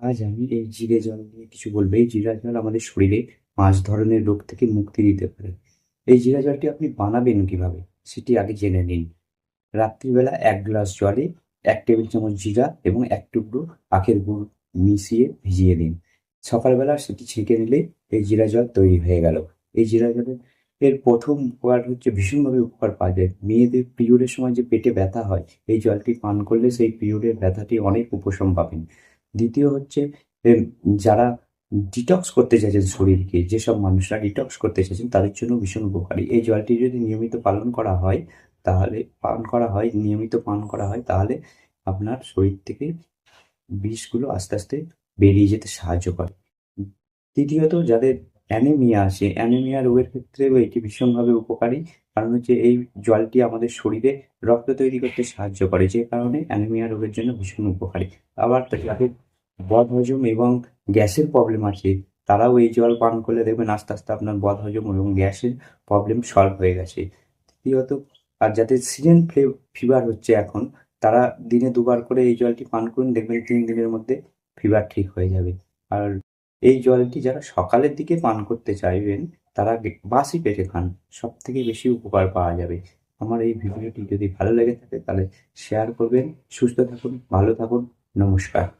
আজ আমি এই জিরে জল নিয়ে কিছু বলব। এই জিরা জল আমাদের শরীরে পাঁচ ধরনের রোগ থেকে মুক্তি দিতে পারে। এই জিরা জলটি আপনি বানাবেন কীভাবে সেটি আগে জেনে নিন। রাত্রিবেলা এক গ্লাস জলে এক টেবিল চামচ জিরা এবং এক টুকরো আখের গুড় মিশিয়ে ভিজিয়ে দিন সকালবেলা সেটি ছেঁকে নিলে এই জিরা জল তৈরি হয়ে গেল। এই জিরা জলের এর প্রথম উপকার হচ্ছে ভীষণভাবে উপকার পাওয়া যায়। মেয়েদের পিরিয়ডের সময় যে পেটে ব্যথা হয়, এই জলটি পান করলে সেই পিরিয়ডের ব্যথাটি অনেক উপশম পাবেন। দ্বিতীয় হচ্ছে যারা ডিটক্স করতে চাইছেন শরীরকে, যেসব মানুষরা ডিটক্স করতে চাইছেন, তাদের জন্য ভীষণ উপকারী। এই জলটি যদি নিয়মিত পালন করা হয়, তাহলে, পান করা হয়, নিয়মিত পান করা হয়, তাহলে আপনার শরীর থেকে বিষগুলো আস্তে আস্তে বেরিয়ে যেতে সাহায্য করে। তৃতীয়ত, যাদের অ্যানিমিয়া আছে অ্যানিমিয়া রোগের ক্ষেত্রেও এটি ভীষণভাবে উপকারী। কারণ হচ্ছে এই জলটি আমাদের শরীরে রক্ত তৈরি করতে সাহায্য করে, যে কারণে অ্যানিমিয়া রোগের জন্য ভীষণ উপকারী। আবার যাদের বদহজম এবং গ্যাসের প্রবলেম আছে তারাও এই জল পান করলে দেখবেন আস্তে আস্তে আপনার বদহজম এবং গ্যাসের প্রবলেম সলভ হয়ে গেছে। তৃতীয়ত আর যাদের সিজন ফিভার হচ্ছে এখন, তারা দিনে দুবার করে এই জলটি পান করুন, দেখবেন তিন দিনের মধ্যে ফিভার ঠিক হয়ে যাবে। আর এই জলটি যারা সকালের দিকে পান করতে চাইবেন, তারা বাসি পেটে খান। সব থেকে বেশি উপকার পাওয়া যাবে। আমার এই ভিডিওটি যদি ভালো লেগে থাকে, তাহলে শেয়ার করবেন, সুস্থ থাকুন, ভালো থাকুন, নমস্কার।